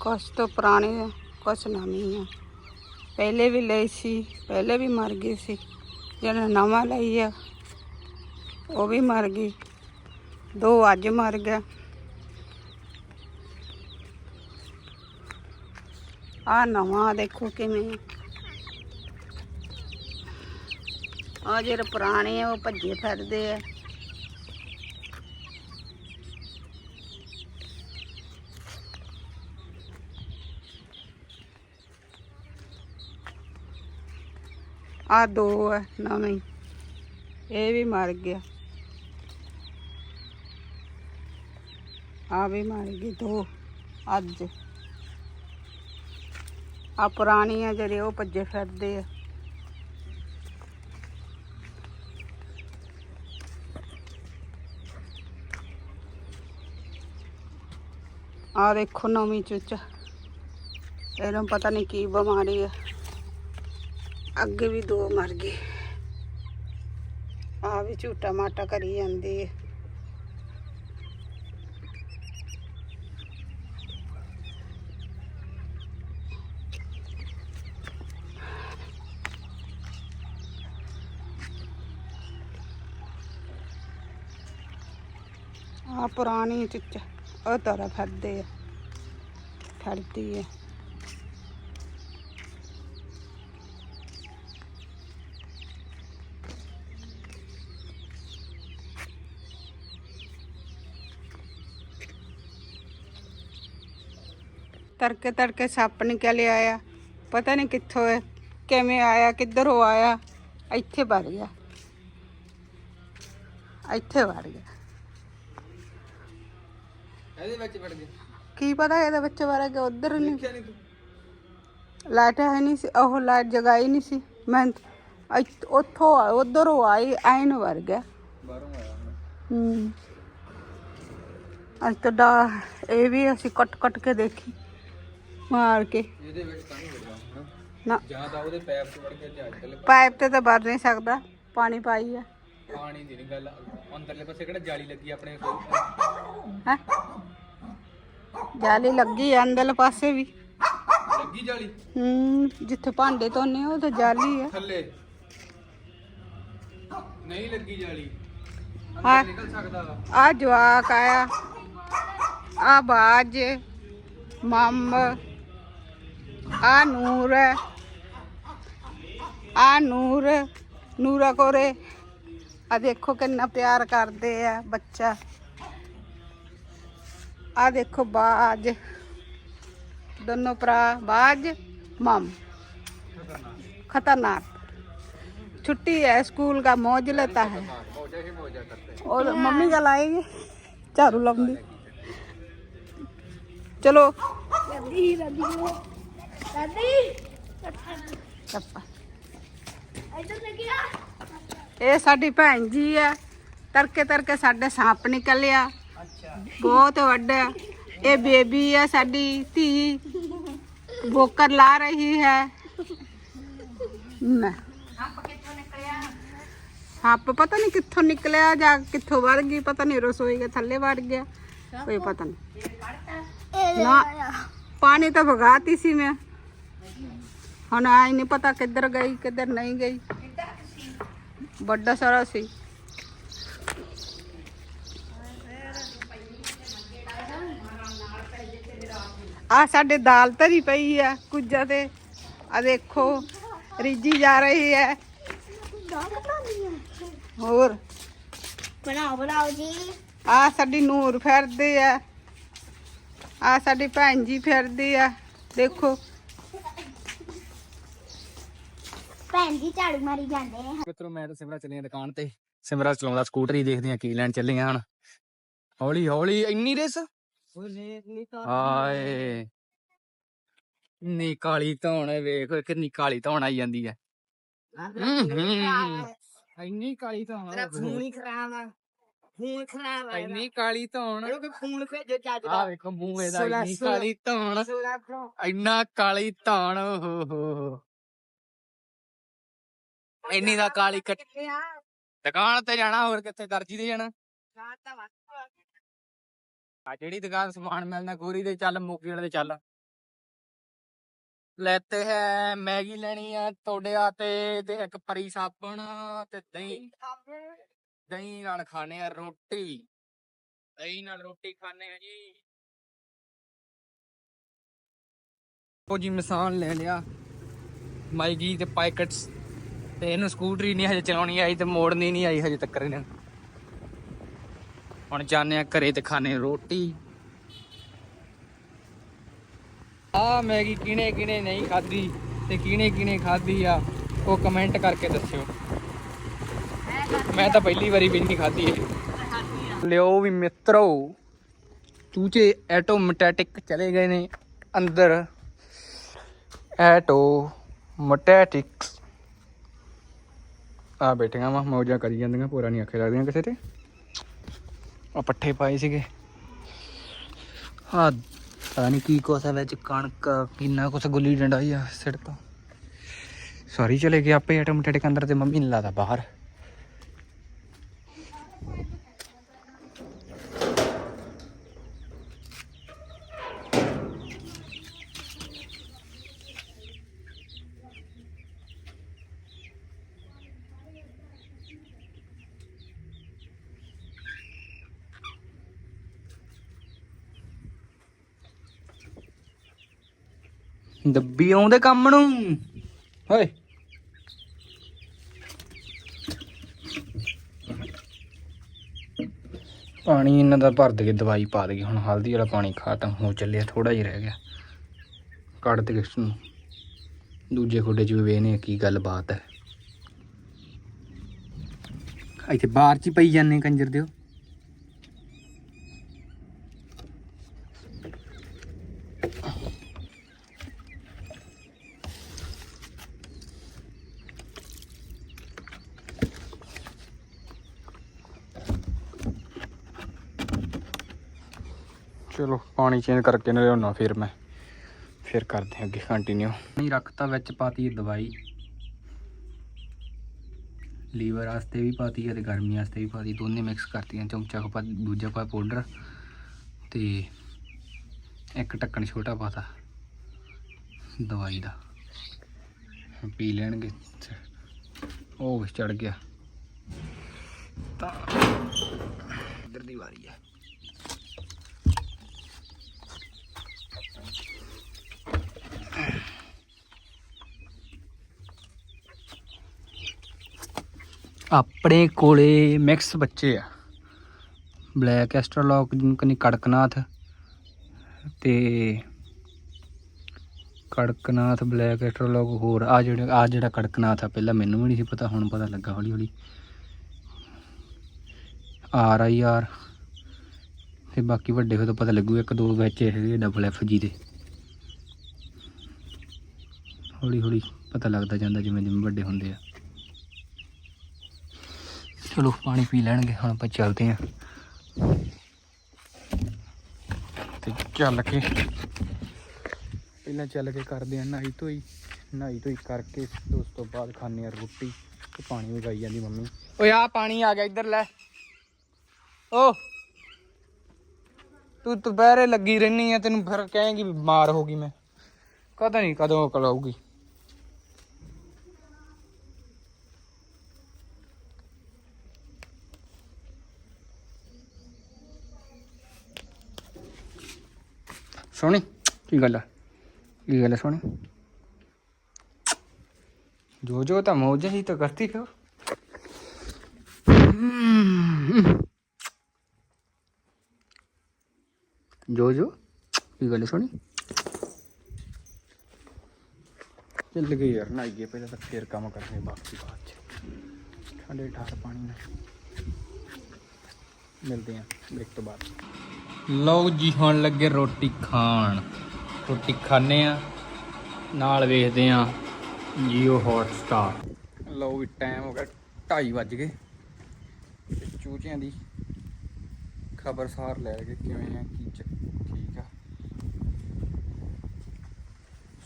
ਕੁਛ ਤੋਂ ਪੁਰਾਣੇ ਆ, ਕੁਛ ਨਵੀਂ ਆ। ਪਹਿਲੇ ਵੀ ਲਈ ਸੀ, ਪਹਿਲੇ ਵੀ ਮਰ ਗਈ ਸੀ। ਜਿਹੜਾ ਨਵਾਂ ਲਈ ਆ, ਉਹ ਵੀ ਮਰ ਗਈ ਦੋ ਅੱਜ ਮਰ ਗਿਆ। ਆ ਨਵਾਂ ਦੇਖੋ ਕਿਵੇਂ ਆ। ਜਿਹੜੇ ਪੁਰਾਣੇ ਆ, ਉਹ ਭੱਜੇ ਫਿਰਦੇ ਆ। ਆ ਦੋ ਆ ਨਵੇਂ ਇਹ ਵੀ ਮਰ ਗਿਆ ਆ ਵੀ ਮਰ ਗਈ ਦੋ ਅੱਜ ਆ ਪੁਰਾਣੀਆਂ ਜਿਹੜੇ ਉਹ ਭੱਜੇ ਫਿਰਦੇ ਆ ਆ ਦੇਖੋ ਨਵੀਂ ਚੂਚਾ ਇਹਨੂੰ ਪਤਾ ਨਹੀਂ ਕੀ ਬਿਮਾਰੀ ਆ ਅੱਗੇ ਵੀ ਦੋ ਮਰ ਗਏ। ਆ ਵੀ ਝੂਟਾ ਮਾਟਾ ਕਰੀ ਜਾਂਦੀ ਹੈ ਆ ਪੁਰਾਣੀ ਚੁੱਚਾ ਉਹ ਤਰ੍ਹਾਂ ਫੜਦੇ ਆ। ਫੜਦੀ ਹੈ ਤੜਕੇ ਤੜਕੇ ਸੱਪ ਨਿਕਲ ਆਇਆ। ਪਤਾ ਨਹੀਂ ਕਿੱਥੋਂ ਹੈ ਕਿਵੇਂ ਆਇਆ ਕਿੱਧਰੋਂ ਆਇਆ। ਇੱਥੇ ਵੜ ਗਿਆ। ਇੱਥੇ ਵੜ ਗਿਆ। ਇਹਦੇ ਵਿੱਚ ਵੜ ਗਏ ਕੀ ਪਤਾ ਇਹਦੇ ਬੱਚੇ ਵੜ ਗਿਆ ਉਧਰ ਨਹੀਂ ਦੇਖਿਆ ਨਹੀਂ ਤੂੰ। ਲਾਈਟ ਹੈ ਨਹੀਂ ਸੀ ਉਹ ਲਾਈਟ ਜਗਾਈ ਨਹੀਂ ਸੀ। ਮੈਂ ਇੱਥ- ਉੱਥੋਂ ਆ- ਉੱਧਰੋਂ ਆਈ ਐਨ ਵੜ ਗਿਆ। ਬਾਹਰੋਂ ਆਇਆ ਹੁਣ ਹੂੰ। ਅੱਜ ਤਾਂ ਦਾ ਇਹ ਵੀ ਅਸੀਂ ਕੱਟ ਕੱਟ ਕੇ ਦੇਖੀ। ਮਾਰ ਕੇ। ਇਹਦੇ ਵਿੱਚ ਤਾਂ ਨਹੀਂ ਵੜਦਾ ਹੁਣ। ਨਾ। ਜਾਂ ਤਾਂ ਉਹਦੇ ਪੈਪ 'ਚ ਵੜ ਕੇ ਜਾਂ ਇੱਧਰਲੇ ਪਾਈਪ ਤੇ ਤਾਂ ਵੜ ਨਹੀਂ ਸਕਦਾ ਪਾਣੀ ਪਾਈ ਆ। ਪਾਣੀ ਦੀ ਨਹੀਂ ਗੱਲ ਅੰਦਰਲੇ ਪਾਸੇ ਕਿਹੜਾ ਜਾਲੀ ਲੱਗੀ ਆਪਣੇ ਕੋਲ? ਹੈ? ਜਾਲੀ ਲੱਗੀ ਆ ਅੰਦਰਲੇ ਪਾਸੇ ਵੀ। ਲੱਗੀ ਜਾਲੀ? ਹੂੰ ਜਿੱਥੇ ਭਾਂਡੇ ਧੋਨੇ ਉਹ ਤਾਂ ਜਾਲੀ ਆ। ਥੱਲੇ। ਨਹੀਂ ਲੱਗੀ ਜਾਲੀ। ਅੰਦਰ ਨਿਕਲ ਸਕਦਾ ਵਾ। ਆ ਜਵਾਕ ਆਇਆ। ਆ ਬਾਜ ਮਮ ਆ ਨੂਰ ਆ ਨੂਰ ਨੂਰਾ ਕੋਰੇ ਆ ਦੇਖੋ ਕਿੰਨਾ ਪਿਆਰ ਕਰਦੇ ਆ ਬੱਚਾ ਆ ਦੇਖੋ ਬਾਜ ਦੋਨੋਂ ਭਰਾ ਬਾਜ ਮਮ खतरनाक छुट्टी है स्कूल का मौज लेता है ਮੋਜਾ ਹੀ ਮੋਜਾ ਕਰਤੇ और मम्मी का लाएंगे झाड़ू लाऊंगी चलो ਚੱਪਾ। ਇਹ ਸਾਡੀ ਭੈਣ ਜੀ ਆ ਤਰਕੇ ਤਰਕੇ ਸਾਡੇ ਸੱਪ ਨਿਕਲਿਆ ਬਹੁਤ ਵੱਡਾ ਇਹ ਬੇਬੀ ਆ ਸਾਡੀ ਧੀ ਬੋਕਰ ਲਾ ਰਹੀ ਹੈ ਨਾ ਸੱਪ ਪਤਾ ਨਹੀਂ ਕਿੱਥੋਂ ਨਿਕਲਿਆ ਜਾਂ ਕਿੱਥੋਂ ਵੜ ਗਈ ਪਤਾ ਨਹੀਂ ਰਸੋਈ ਦੇ ਥੱਲੇ ਵੜ ਗਿਆ ਕੋਈ ਪਤਾ ਨਹੀਂ ਨਾ ਪਾਣੀ ਤਾਂ ਭਗਾਤੀ ਸੀ ਮੈਂ ਹੁਣ ਆਈ ਨਹੀਂ ਪਤਾ ਕਿੱਧਰ ਗਈ ਕਿੱਧਰ ਨਹੀਂ ਗਈ ਵੱਡਾ ਸਾਰਾ ਸੀ ਆ ਸਾਡੇ ਦਾਲ ਧਰੀ ਪਈ ਆ ਕੁੱਜਾ ਤੇ ਆ ਦੇਖੋ ਰਿੱਜੀ ਜਾ ਰਹੀ ਹੈ ਹੋਰ ਬਣਾਓ ਬਣਾਓ ਜੀ ਆ ਸਾਡੀ ਨੂਰ ਫਿਰਦੀ ਆ ਆ ਸਾਡੀ ਭੈਣ ਜੀ ਫਿਰਦੀ ਆ ਦੇਖੋ। ਭੈਣ ਜੀ ਝਾੜੂ ਮਾਰੀ ਜਾਂਦੇ ਨੇ। ਮਿੱਤਰੋ ਮੈਂ ਤਾਂ ਸਿਮਰਾ ਚੱਲੀਆਂ ਦੁਕਾਨ ਤੇ। ਸਿਮਰਾ ਚਲਾਉਂਦਾ ਸਕੂਟਰ ਹੀ ਦੇਖਦੇ ਆ ਕੀ ਲੈਣ ਚੱਲੀਆਂ ਹਨ ਹੌਲੀ ਹੌਲੀ ਇੰਨੀ ਰੇਸ? ਹਾਏ ਨੀ ਕਾਲੀ ਧੌਣ ਵੇਖ ਕਿੰਨੀ ਕਾਲੀ ਧੌਣ ਆਈ ਜਾਂਦੀ ਹੈ ਇੰਨੀ ਕਾਲੀ ਧੌਣ ਤੇਰਾ ਖੂਨ ਹੀ ਖਰਾਬ ਆ। ਖੂਨ ਖਰਾਬ ਆ ਇੰਨੀ ਕਾਲੀ ਧੌਣ। ਇਹਨੂੰ ਖੂਨ ਭੇਜੋ ਚੱਜ ਆ ਦਾ ਵੇਖੋ ਮੂੰਹ ਇਹਦਾ ਸੋਲਾਂ- ਇੰਨੀ ਸੋਲਾਂ- ਕਾਲੀ ਧੌਣ। ਸੋਲਾ ਇੰਨਾ ਕਾਲੀ ਧੌਣ ਓ ਹੋ। ਹੋ ਹੋ ਇੰਨੀ ਦਾ ਕਾਲੀ ਕੱਟ ਕਿੱਥੇ ਆ? ਦੁਕਾਨ ਤੇ ਜਾਣਾ ਹੋਰ ਕਿੱਥੇ ਦਰਜੀ ਦੇ ਜਾਣਾ। ਰਾਤ ਦਾ ਵਕਤ ਆ ਜਿਹੜੀ ਦੁਕਾਨ ਸਮਾਨ ਮਿਲਦਾ ਗੋਰੀ ਦੇ ਚੱਲ ਮੋਕੀ ਵਾਲੇ ਦੇ ਚੱਲ। ਲੈਤੇ ਹੈ ਮੈਗੀ ਲੈਣੀ ਆ ਤੋੜਿਆ ਤੇ ਤੇ ਇੱਕ ਪਰੀ ਸਾਬਣ ਤੇ ਦਹੀਂ। ਦਹੀਂ ਨਾਲ ਖਾਣੇ ਆ ਰੋਟੀ। ਦਹੀਂ ਨਾਲ ਰੋਟੀ ਖਾਣੇ ਆ ਜੀ। ਉਹ ਜੀ ਮਸਾਨ ਲੈ ਲਿਆ। ਮੈਗੀ ਤੇ ਪੈਕਟਸ ਤੇ ਇਹਨੂੰ ਸਕੂਟਰੀ ਨਹੀਂ ਹਜੇ ਚਲਾਉਣੀ ਆਈ ਤੇ ਮੋੜਨੀ ਨਹੀਂ ਆਈ ਹਜੇ ਤੱਕ ਇਹਨੂੰ। ਹੁਣ ਜਾਣੇ ਆ ਘਰੇ ਤੇ ਖਾਣੇ ਰੋਟੀ। ਆ ਮੈਗੀ ਕਿਨੇ ਕਿਨੇ ਨਹੀਂ ਖਾਧੀ ਤੇ ਕਿਨੇ ਕਿਨੇ ਖਾਧੀ ਆ ਉਹ ਕਮੈਂਟ ਕਰਕੇ ਦੱਸਿਓ। ਮੈਂ ਤਾਂ ਪਹਿਲੀ ਵਾਰੀ ਵੀ ਨਹੀਂ ਖਾਧੀ ਇਹ ਲਿਓ ਵੀ ਮਿੱਤਰੋ ਚੂਚੇ ਐਟੋਮੈਟਿਕ ਚਲੇ ਗਏ ਨੇ ਅੰਦਰ ਐਟੋਮੈਟਿਕਸ ਆ ਬੈਠੀਆਂ ਵਾ ਮੌਜਾਂ ਕਰੀ ਜਾਂਦੀਆਂ ਪੂਰਾ ਨਹੀਂ ਅੱਖੇ ਲੱਗਦੀਆਂ ਕਿਸੇ ਤੇ ਆ ਪੱਠੇ ਪਾਏ ਸੀਗੇ ਆ ਪਤਾ ਨਹੀਂ ਕੀ ਕੁਛ ਹੈ ਵਿੱਚ ਕਣਕ ਕਿੰਨਾ ਕੁਛ ਗੁੱਲੀ ਡੰਡਾ ਹੀ ਆ ਸਿੜਤਾ ਸਾਰੀ ਚਲੇ ਗਏ ਆਪੇ ਆਟੋਮੈਟਿਕ ਅੰਦਰ ਤੇ ਮੰਮੀ ਨੇ ਲਾਦਾ ਬਾਹਰ ਦੱਬੀ ਆਉਂਦੇ ਕੰਮ ਨੂੰ। ਓਏ। ਪਾਣੀ ਇਹਨਾਂ ਦਾ ਭਰ ਦੇ ਦਵਾਈ ਪਾ ਦੇ ਹੁਣ ਹਲਦੀ ਵਾਲਾ ਪਾਣੀ ਖਤਮ ਹੋ ਚੱਲਿਆ ਥੋੜਾ ਜਿਹਾ ਰਹਿ ਗਿਆ। ਕੱਢ ਦੇ ਇਸ ਨੂੰ। ਦੂਜੇ ਖੋਡੇ ਚ ਵੀ ਵੇਨੇ ਕੀ ਗੱਲ ਬਾਤ ਹੈ। ਇੱਥੇ ਬਾਹਰ ਚ ਪਈ ਜਾਂਦੇ ਕੰਜਰ ਦਿਓ। ਚਲੋ, ਪਾਣੀ ਚੇਂਜ ਕਰਕੇ ਨਾ ਲਿਆਉਣਾ ਫਿਰ ਮੈਂ। ਫਿਰ ਕਰਦੇ ਹਾਂ ਅੱਗੇ ਕੰਟੀਨਿਊ ਨਹੀਂ ਰੱਖਤਾ ਵਿੱਚ ਪਾਤੀ ਦਵਾਈ। ਲੀਵਰ ਵਾਸਤੇ ਵੀ ਪਾਤੀ ਹੈ ਤੇ ਗਰਮੀ ਵਾਸਤੇ ਵੀ ਪਾਤੀ ਦੋਨੇ ਮਿਕਸ ਕਰਤੀਆਂ ਚਮਚਾ ਕੋ ਪਾ ਦੂਜਾ ਪਾ ਪਾਊਡਰ ਤੇ ਇੱਕ ਢੱਕਣ ਛੋਟਾ ਪਾਤਾ ਦਵਾਈ ਦਾ। ਪੀ ਲੈਣਗੇ। ਉਹ ਚੜ ਗਿਆ। ਤਾਂ ਇੱਧਰ ਦੀ ਵਾਰੀ ਹੈ ਆਪਣੇ ਕੋਲੇ ਮਿਕਸ ਬੱਚੇ ਆ। ਬਲੈਕ ਐਸਟਰਲੌਕ ਜਿਹਨੂੰ ਕਹਿੰਦੇ ਕੜਕਨਾਥ ਤੇ ਕੜਕਨਾਥ ਬਲੈਕ ਐਸਟਰਲੌਕ ਹੋਰ ਆ ਜਿਹੜੇ ਆ ਜਿਹੜਾ ਕੜਕਨਾਥ ਆ, ਪਹਿਲਾਂ ਮੈਨੂੰ ਵੀ ਨਹੀਂ ਸੀ ਪਤਾ, ਹੁਣ ਪਤਾ ਲੱਗਾ ਹੌਲੀ ਹੌਲੀ ਆਰ ਆਈ ਆਰ ਤੇ ਬਾਕੀ ਵੱਡੇ ਹੋਏ ਤਾਂ ਪਤਾ ਲੱਗੂ, ਇੱਕ ਦੋ ਵਿੱਚ ਹੈਗੇ ਡਬਲ ਐਫ ਜੀ ਦੇ। ਹੌਲੀ ਹੌਲੀ ਪਤਾ ਲੱਗਦਾ ਜਾਂਦਾ ਜਿਵੇਂ ਜਿਵੇਂ ਵੱਡੇ ਹੁੰਦੇ ਆ। ਚਲੋ ਪਾਣੀ ਪੀ ਲੈਣਗੇ ਹੁਣ ਆਪਾਂ ਚੱਲਦੇ ਆਂ ਤੇ ਚੱਲ ਕੇ ਪਹਿਲਾਂ ਚੱਲ ਕੇ ਕਰਦੇ ਆਂ ਨਹਾਈ ਧੋਈ ਨਹਾਈ ਧੋਈ ਕਰਕੇ ਤੇ ਉਸ ਤੋਂ ਬਾਅਦ ਖਾਣੇ ਆ ਰੋਟੀ ਤੇ ਪਾਣੀ ਵਗਾਈ ਜਾਂਦੀ ਮੰਮੀ ਓਏ ਆ ਪਾਣੀ ਆ ਗਿਆ ਇੱਧਰ ਲੈ ਓ ਤੂੰ ਦੁਪਹਿਰੇ ਲੱਗੀ ਰਹਿਨੀ ਆ ਤੈਨੂੰ ਫਿਰ ਕਹੇਂਗੀ ਵੀ ਬਿਮਾਰ ਹੋ ਗਈ ਮੈਂ ਕਦੋਂ ਨਹੀਂ ਕਦੋਂ ਅਕਲ ਸੋਹਣੀ ਕੀ ਗੱਲ ਆ ਕੀ ਗੱਲ ਆ ਸੋਹਣੀ ਜੋ ਜੋ ਤਾਂ ਮੌਜ ਹੀ ਤਾਂ ਕਰਤੀ ਹੋ ਜੋ ਜੋ ਕੀ ਗੱਲ ਆ ਸੋਹਣੀ ਚੱਲ ਗਈ ਯਾਰ ਨਹਾਈਏ ਪਹਿਲਾਂ ਤਾਂ ਫੇਰ ਕੰਮ ਕਰਨੇ ਬਾਕੀ ਬਾਅਦ ਚ ਠੰਡੇ ਠਾਰ ਪਾਣੀ ਨਾਲ ਮਿਲਦੇ ਆਂ ਬ੍ਰੇਕ ਤੋਂ ਬਾਅਦ ਲਓ ਜੀ, ਹੁਣ ਲੱਗੇ ਰੋਟੀ ਖਾਣ। ਰੋਟੀ ਖਾਣੇ ਆ ਨਾਲ ਵੇਖਦੇ ਆ ਜੀਓ Hotstar ਲਓ ਵੀ ਟਾਈਮ ਹੋ ਗਿਆ 2:30 ਵੱਜ ਗਏ। ਤੇ ਚੂਚਿਆਂ ਦੀ ਖਬਰਸਾਰ ਲੈ ਕੇ ਕਿਵੇਂ ਆ, ਕੀ ਚ ਠੀਕ ਆ।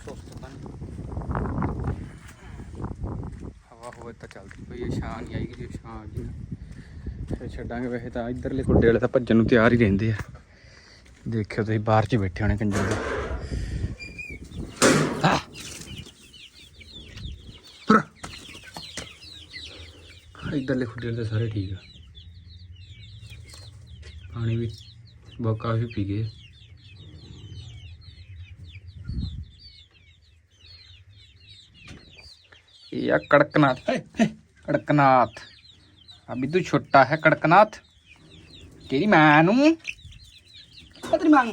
ਸੁਸਤ ਤਾਂ ਹਵਾ ਹੋਵੇ ਤਾਂ ਚੱਲਦੀ ਪਈ ਹੈ ਛਾਂ ਹੀ ਆਏਗੀ ਜੇ ਛਾਂ ਆ ਗਈ ਫਿਰ ਛੱਡਾਂਗੇ ਵੈਸੇ ਤਾਂ, ਇਧਰਲੇ ਖੁੱਡੇ ਵਾਲੇ ਤਾਂ ਭੱਜਣ ਨੂੰ ਤਿਆਰ ਹੀ ਰਹਿੰਦੇ ਆ। ਦੇਖਿਓ ਤੁਸੀਂ ਬਾਹਰ 'ਚ ਬੈਠੇ ਹੋਣੇ ਕੰਜਰ ਦੇ! ਇਧਰਲੇ ਖੁੱਡੇ ਤਾਂ ਸਾਰੇ ਠੀਕ ਆ। ਪਾਣੀ ਵੀ ਬਹੁਤ ਕਾਫੀ ਪੀ ਗਏ। ਇਹ ਆ ਕੜਕਨਾਥ। ਕੜਕਨਾਥ। ਅਭੀ ਤੂੰ ਛੋਟਾ ਹੈ ਕੜਕਨਾਥ। ਤੇਰੀ ਮਾਂ ਨੂੰ ਆ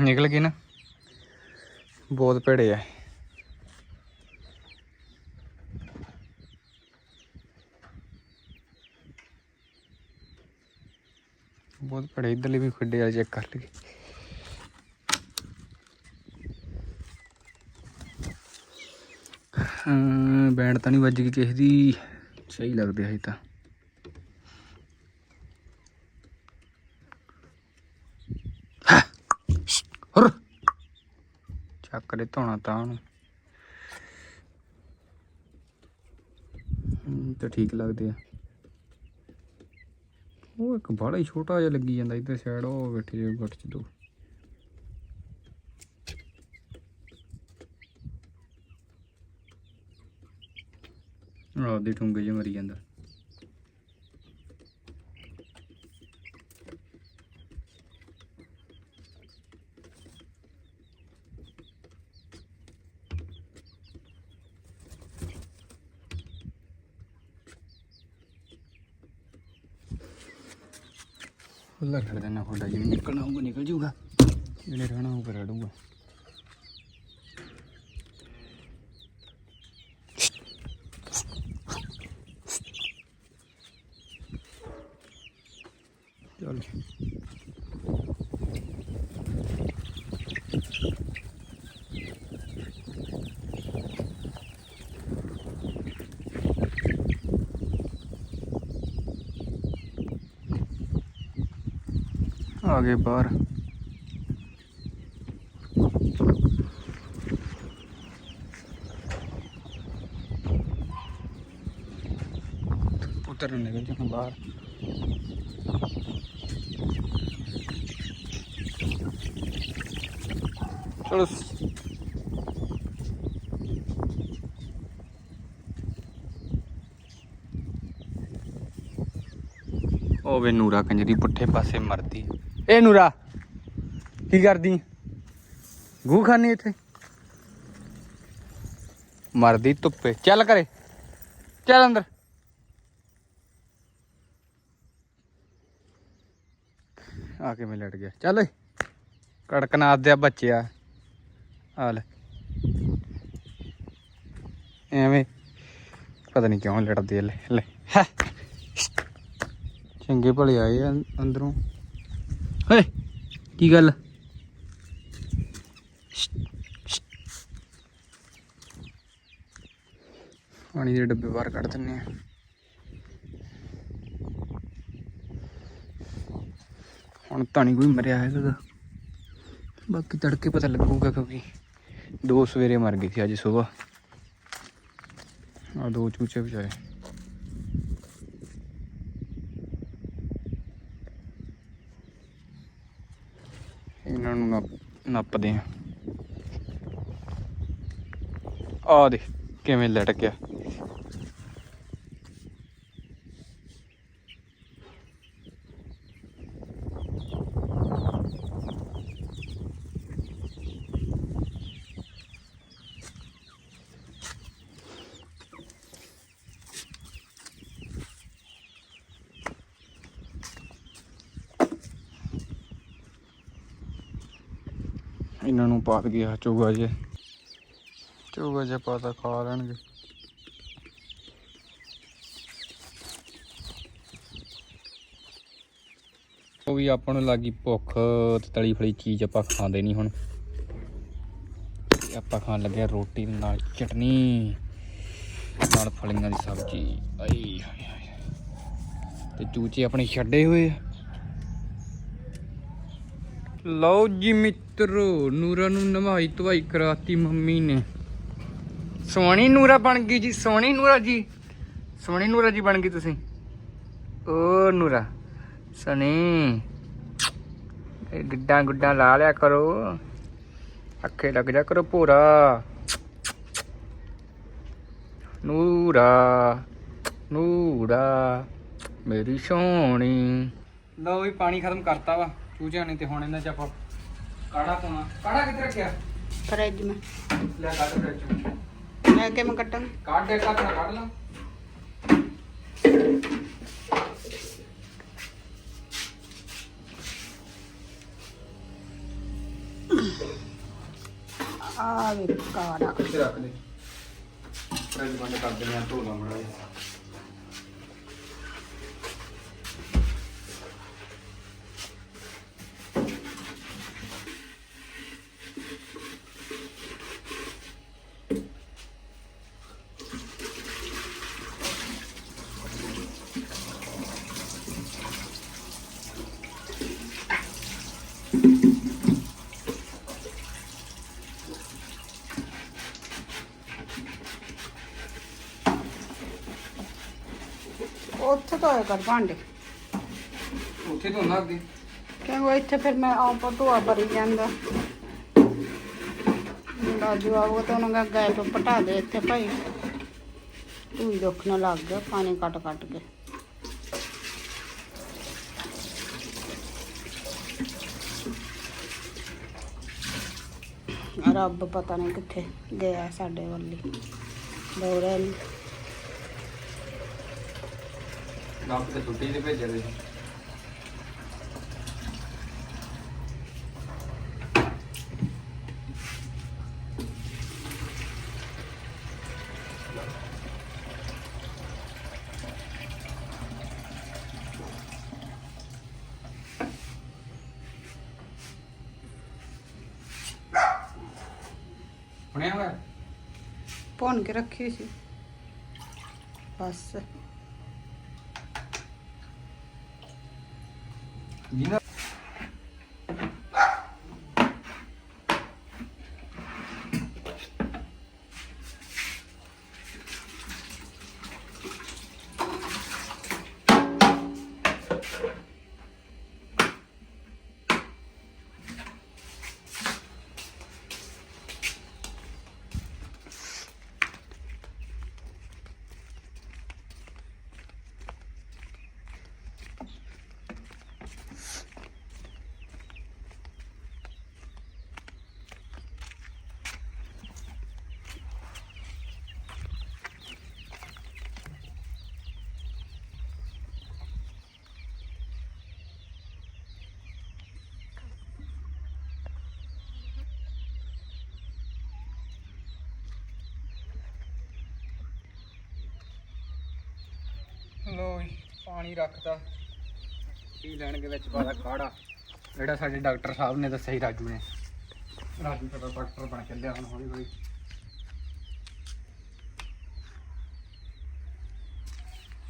ਨਿਕਲ ਗਈ ਨਾ। ਬਹੁਤ ਭੇੜੇ ਆ। ਬਹੁਤ ਭੇੜੇ, ਇਧਰਲੇ ਵੀ ਖੱਡੇ ਆ ਚੈੱਕ ਕਰ ਲਈਏ। ਬੈਂਡ ਤਾਂ ਨਹੀਂ ਵੱਜ ਗਈ ਕਿਸੇ ਦੀ। ਸਹੀ ਲੱਗਦੇ ਹੈ ਤਾਂ। ਹਾਂ। ਚੱਕ ਦੇ ਧੋਣਾ ਤਾਂ ਉਹਨੂੰ। ਤਾਂ ਠੀਕ ਲੱਗਦੇ ਆ। ਉਹ ਇੱਕ ਬੜਾ ਹੀ ਛੋਟਾ ਜਿਹਾ ਲੱਗੀ ਜਾਂਦਾ ਇੱਧਰ ਸਾਈਡ ਉਹ ਬੈਠੇ ਜੇ ਗੁੱਟ ਚ ਦੋ। ਆਪਦੇ ਠੁੰਗੇ ਜਿਹਾ ਮਰੀ ਜਾਂਦਾ ਖੁੱਲਾ ਛੱਡ ਦੇਣਾ ਖੁੱਡਾ ਜਿਵੇਂ ਨਿਕਲਣਾ ਹੋਊਗਾ, ਨਿਕਲ ਜਾਊਗਾ। ਜਿਹੜੇ ਰਹਿਣਾ ਹੋਊਗਾ ਰਹਿ ਚੱਲ। ਆ ਗਏ ਬਾਹਰ। ਪੁੱਤਰ ਨੂੰ ਨਿਕਲ ਬਾਹਰ। ਚਲੋ ਉਹ ਵੇ ਨੂਰਾ ਕੰਜਰੀ ਪੁੱਠੇ ਪਾਸੇ ਮਰਦੀ। ਏ ਨੂਰਾ ਕੀ ਕਰਦੀ? ਗੂ ਖਾਨੀ ਇੱਥੇ? ਮਰਦੀ ਧੁੱਪੇ। ਚੱਲ ਕਰੇ ਚੱਲ ਅੰਦਰ। ਆ ਕੇ ਮੈਂ ਲੜ ਗਿਆ? ਚੱਲ ਕੜਕਨਾਥ ਦੇ ਬੱਚਿਆ ਆ ਲੈ। ਐਵੇਂ ਪਤਾ ਨਹੀਂ ਕਿਉਂ ਲੜਦੇ ਆ, ਲੈ ਲੈ। ਚੰਗੇ ਭਲੇ ਆਏ ਆ ਅੰਦਰੋਂ। ਓਏ ਕੀ ਗੱਲ? ਪਾਣੀ ਦੇ ਡੱਬੇ ਬਾਹਰ ਕੱਢ ਦਿੰਨੇ ਆ। ਹੁਣ ਤਾਂ ਨਹੀਂ ਕੋਈ ਮਰਿਆ ਹੈਗਾ। ਬਾਕੀ ਤੜਕੇ ਪਤਾ ਲੱਗੂਗਾ ਕਿਉਂਕਿ ਦੋ ਸਵੇਰੇ ਮਰ ਗਏ ਸੀ, ਅੱਜ ਸਵੇਰ ਆ ਦੋ ਚੂਚੇ ਵਿਚਾਰੇ। ਇਹਨਾਂ ਨੂੰ ਨੱਪ- ਨੱਪਦੇ ਆ। ਆ ਦੇ ਕਿਵੇਂ ਲਟਕਿਆ। ਇਹਨਾਂ ਨੂੰ ਪਾ ਗਿਆ ਚੋਗਾ ਜੇ ਚੋਗਾ ਜੇ ਪਾਤਾ ਖਾ ਲੈਣਗੇ। ਉਹ ਵੀ ਆਪਾਂ ਨੂੰ ਲੱਗੀ ਭੁੱਖ ਤੇ ਤਲੀ ਫਲੀ ਚੀਜ਼ ਆਪਾਂ ਖਾਂਦੇ ਨਹੀਂ ਹੁਣ। ਆਪਾਂ ਖਾਣ ਲੱਗੇ ਰੋਟੀ ਨਾਲ ਚਟਨੀ। ਨਾਲ ਫਲੀਆਂ ਦੀ ਸਬਜ਼ੀ। ਆਈ ਹਾਏ ਹਾਏ। ਤੇ ਚੂਚੇ ਆਪਣੇ ਛੱਡੇ ਹੋਏ ਆ। ਲਓ ਜੀ ਮਿੱਤਰੋ, ਨੂਰਾ ਨੂੰ ਨਵਾਈ ਧਵਾਈ ਕਰਾਤੀ ਮੰਮੀ ਨੇ। ਸੋਹਣੀ ਨੂਰਾ ਬਣ ਗਈ ਜੀ, ਸੋਹਣੀ ਨੂਰਾ ਜੀ। ਸੋਹਣੀ ਨੂਰਾ ਜੀ ਬਣ ਗਈ ਤੁਸੀਂ। ਓ ਨੂਰਾ ਸਨੀ ਗਿੱਡਾਂ ਗੁੱਡਾਂ ਲਾ ਲਿਆ ਕਰੋ। ਅੱਖੇ ਲੱਗ ਜਾ ਕਰੋ ਭੋਰਾ। ਨੂਰਾ ਨੂਰਾ, ਮੇਰੀ ਸੋਹਣੀ। ਲਓ ਵੀ ਪਾਣੀ ਖਤਮ ਕਰਤਾ ਵਾ। ਚੂਚਿਆਂ ਨੇ ਤੇ ਹੁਣ ਇਹਨਾਂ ਚ ਆਪਾਂ ਕਾੜਾ ਪਾਉਣਾ। ਕਾੜਾ ਕਿੱਥੇ ਰੱਖਿਆ? ਫਰਿੱਜ ਮੈਂ। ਲੈ ਕੱਢ ਫ੍ਰਿਜ ਚੋਂ ਲੈ ਕੇ ਮੈਂ ਕੱਟਾਂਗੀ ਕੱਢ ਦੇ ਕੱਢ ਕੱਢ ਲਾ। ਆ ਵੇ ਕਾੜਾ। ਇੱਥੇ ਰੱਖ ਦੇ। ਫ੍ਰਿਜ ਬੰਦ ਕਰ ਦਿੰਦੇ ਆ ਧੋ ਲਾ ਮੜਾ ਉੱਥੇ ਧੋਏ ਕਰ ਭਾਂਡੇ। ਉੱਥੇ ਧੋਣਾ ਅੱਗੇ। ਕਿਉਂਕਿ ਇੱਥੇ ਫਿਰ ਮੈਂ ਆਪ ਧੋਆ ਭਰੀ ਜਾਂਦਾ। ਰਾਜੂ ਆਊਗਾ ਤਾਂ ਉਹਨਾਂ ਦਾ ਗੈਸ ਪਟਾ ਦੇ ਇੱਥੇ ਭਾਈ। ਤੂੰ ਹੀ ਦੁੱਖ ਨਾ ਲੱਗ ਗਿਆ ਪਾਣੀ ਕੱਟ ਕੱਟ ਕੇ। ਰੱਬ ਪਤਾ ਨਹੀਂ ਕਿੱਥੇ ਗਿਆ ਸਾਡੇ ਵੱਲੀ ਦੌੜੇ ਨੂੰ। ਰੱਬ ਤੇ ਛੁੱਟੀ ਤੇ ਭੇਜਿਆ ਦੇ ਬਣਿਆ ਹੋਇਆ ਭੁੰਨ ਕੇ ਰੱਖੀ ਸੀ ਬਸ ਲੋ ਪਾਣੀ ਰੱਖਤਾ। ਪੀ ਲੈਣਗੇ ਵਿੱਚ ਪਾਦਾ ਕਾੜਾ ਜਿਹੜਾ ਸਾਡੇ ਡਾਕਟਰ ਸਾਹਿਬ ਨੇ ਦੱਸਿਆ ਸੀ ਰਾਜੂ ਨੇ। ਰਾਜੂ ਸਾਡਾ ਡਾਕਟਰ ਬਣ ਚੱਲਿਆ ਹੁਣ ਹੌਲੀ ਹੌਲੀ।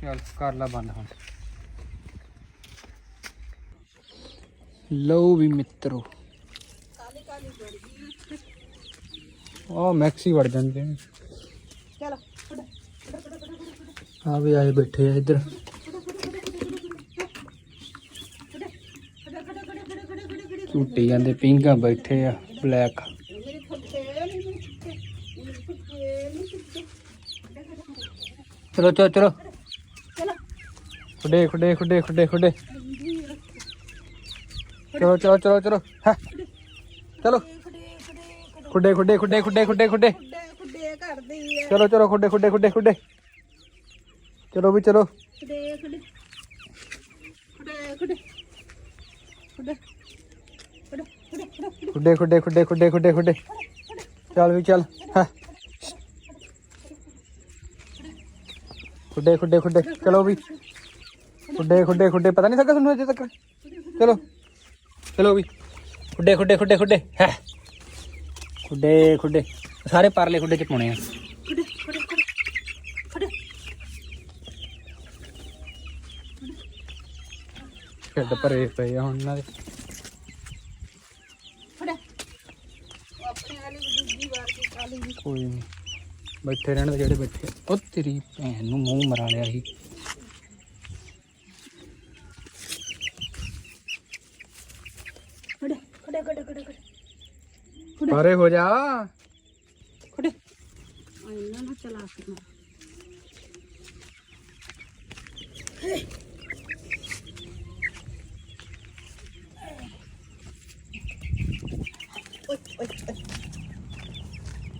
ਚੱਲ ਕਰ ਲਾ ਬੰਦ ਹੁਣ। ਲਓ ਵੀ ਮਿੱਤਰੋ। ਉਹ ਮੈਕਸੀ ਵੜ ਜਾਂਦੇ ਨੇ ਚਲੋ ਆ ਵੀ ਆਏ ਬੈਠੇ ਆ ਇੱਧਰ। ਝੂਟੀ ਜਾਂਦੇ, ਪਿੰਗਾ ਬੈਠੇ ਆ, ਬਲੈਕ। ਚਲੋ ਚਲੋ ਚਲੋ। ਖੁੱਡੇ ਖੁੱਡੇ ਖੁੱਡੇ ਖੁੱਡੇ ਖੁੱਡੇ। ਚਲੋ ਚਲੋ ਚਲੋ ਚਲੋ। ਚਲੋ। ਖੁੱਡੇ ਖੁੱਡੇ ਖੁੱਡੇ ਖੁੱਡੇ ਖੁੱਡੇ ਖੁੱਡੇ। ਖੁੱਡੇ ਕਰਦੀ ਚਲੋ ਚਲੋ ਖੁੱਡੇ ਖੁੱਡੇ ਖੁੱਡੇ ਖੁੱਡੇ। ਚਲੋ ਵੀ ਚਲੋ। ਖੁੱਡੇ ਖੁੱਡੇ ਖੁੱਡੇ ਖੁੱਡੇ ਖੁੱਡੇ ਖੁੱਡੇ। ਚੱਲ ਵੀ ਚੱਲ। ਖੁੱਡੇ ਖੁੱਡੇ ਖੁੱਡੇ। ਚਲੋ ਵੀ। ਖੁੱਡੇ ਖੁੱਡੇ ਖੁੱਡੇ। ਪਤਾ ਨਹੀਂ ਸਕਾ ਤੁਹਾਨੂੰ ਅਜੇ ਤੱਕ। ਚਲੋ। ਚਲੋ ਵੀ। ਖੁੱਡੇ ਖੁੱਡੇ ਖੁੱਡੇ ਖੁੱਡੇ। ਖੁੱਡੇ ਖੁੱਡੇ। ਸਾਰੇ ਪਰਲੇ ਖੁੱਡੇ ਚ ਪਾਉਣੇ ਆ। ਢਿੱਡ ਭਰੇ ਪਏ ਆ ਹੁਣ ਇਹਨਾਂ ਦੇ ਖੜੇ ਉਹ ਆਪਣੇ ਵਾਲੀ ਵੀ ਦੂਜੀ ਵਾਰ ਦੀ ਕਾਲੀ ਵੀ ਕੋਈ ਨਹੀਂ ਬੈਠੇ ਰਹਿਣ ਦੇ ਜਿਹੜੇ ਬੈਠੇ ਉਹ ਤੇਰੀ ਭੈਣ ਨੂੰ ਮੂੰਹ ਮਰਾ ਲਿਆ ਸੀ। ਖੜੇ ਖੜੇ ਖੜੇ ਖੜੇ ਖੜੇ ਪਰੇ ਹੋ ਜਾ। ਖੜੇ ਆ ਇਹਨਾਂ ਨੂੰ ਚਲਾ ਕੇ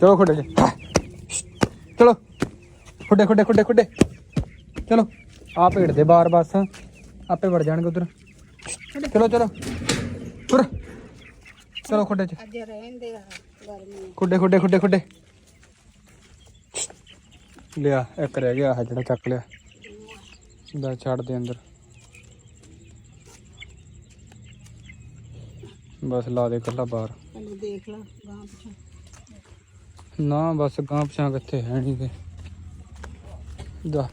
ਚਲੋ ਖੁੱਡੇ ਚਲੋ। ਖੁੱਡੇ ਖੁੱਡੇ ਖੁੱਡੇ ਖੁੱਡੇ। ਚਲੋ। ਆ ਭੇੜ ਦੇ ਬਾਹਰ ਬਸ। ਆਪੇ ਵੜ ਜਾਣਗੇ ਉਧਰ। ਚਲੋ ਚਲੋ। ਤੁਰ। ਚਲੋ ਖੁੱਡੇ ਚ। ਅੱਜ ਰਹਿੰਦੇ ਆ ਗਰਮੀ। ਖੁੱਡੇ ਖੁੱਡੇ ਖੁੱਡੇ ਖੁੱਡੇ। ਲਿਆ ਇੱਕ ਰਹਿ ਗਿਆ ਆਹ ਜਿਹੜਾ ਚੱਕ ਲਿਆ। ਦਾ ਛੱਡ ਦੇ ਅੰਦਰ। ਬਸ ਲਾ ਦੇ ਕੱਲਾ ਬਾਹਰ। ਦੇਖ ਲਾ ਗਾਂ ਪਿਛਾ। ਨਾ, ਬਸ ਗਾਂ ਪਛਾਂ ਕਿੱਥੇ ਹੈ ਨਹੀਂ ਤੇ ਦਾ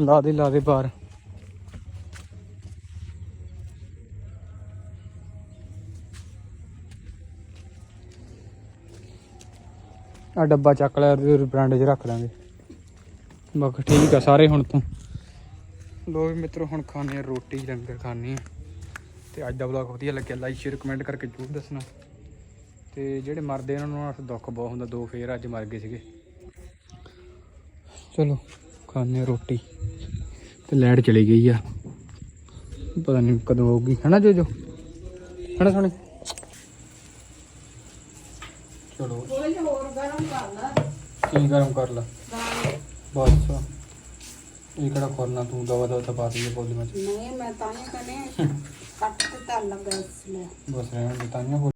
ਲਾ ਦੇ ਲਾ ਦੇ ਬਾਹਰ। ਆ ਡੱਬਾ ਚੱਕ ਲੈ ਤੇ ਬਰਾਂਡੇ 'ਚ ਰੱਖ ਲਾਂਗੇ। ਬਾਕੀ ਠੀਕ ਆ ਸਾਰੇ ਹੁਣ ਤੋਂ। ਲੋ ਵੀ ਮਿੱਤਰੋ, ਹੁਣ ਖਾਣੇ ਆ ਰੋਟੀ, ਲੰਗਰ ਖਾਣੇ ਆ ਤੇ ਅੱਜ ਦਾ ਵਲੌਗ ਵਧੀਆ ਲੱਗਿਆ ਲਾਈਕ ਸ਼ੇਅਰ ਕਮੈਂਟ ਕਰਕੇ ਜ਼ਰੂਰ ਦੱਸਣਾ। ਤੇ ਜਿਹੜੇ ਮਰਦੇ ਇਹਨਾਂ ਨੂੰ ਨਾ ਦੁੱਖ ਬਹੁਤ ਹੁੰਦਾ ਦੋ ਫੇਰ ਅੱਜ ਮਰ ਗਏ ਸੀਗੇ। ਚਲੋ ਖਾਣੇ ਰੋਟੀ ਤੇ ਲਾਈਟ ਚਲੀ ਗਈ ਆ। ਪਤਾ ਨਹੀਂ ਕਦੋਂ ਆਊਗੀ ਹਨਾ ਜੋ ਜੋ ਹਨਾ ਸੋਣੀ ਚਲੋ। ਹੋਰ ਗਰਮ ਕਰ ਲਾ ਕੀ ਗਰਮ ਕਰ ਲਾ? ਬਸ। ਇਹ ਕਿਹੜਾ ਖੋਲਣਾ ਤੂੰ ਦਵਾ ਦਵਾ ਤਾਂ ਪਾ ਦਈਏ ਬੋਲੀ ਵਿੱਚ ਨਹੀਂ ਮੈਂ ਤਾਂ ਹੀ ਕਨੇ ਕੱਟ ਤੇ ਤਲ ਲੱਗਾ ਇਸ ਲਈ ਬਸ ਰਹਿਣ ਦੇ ਤਾਂਹੀਓ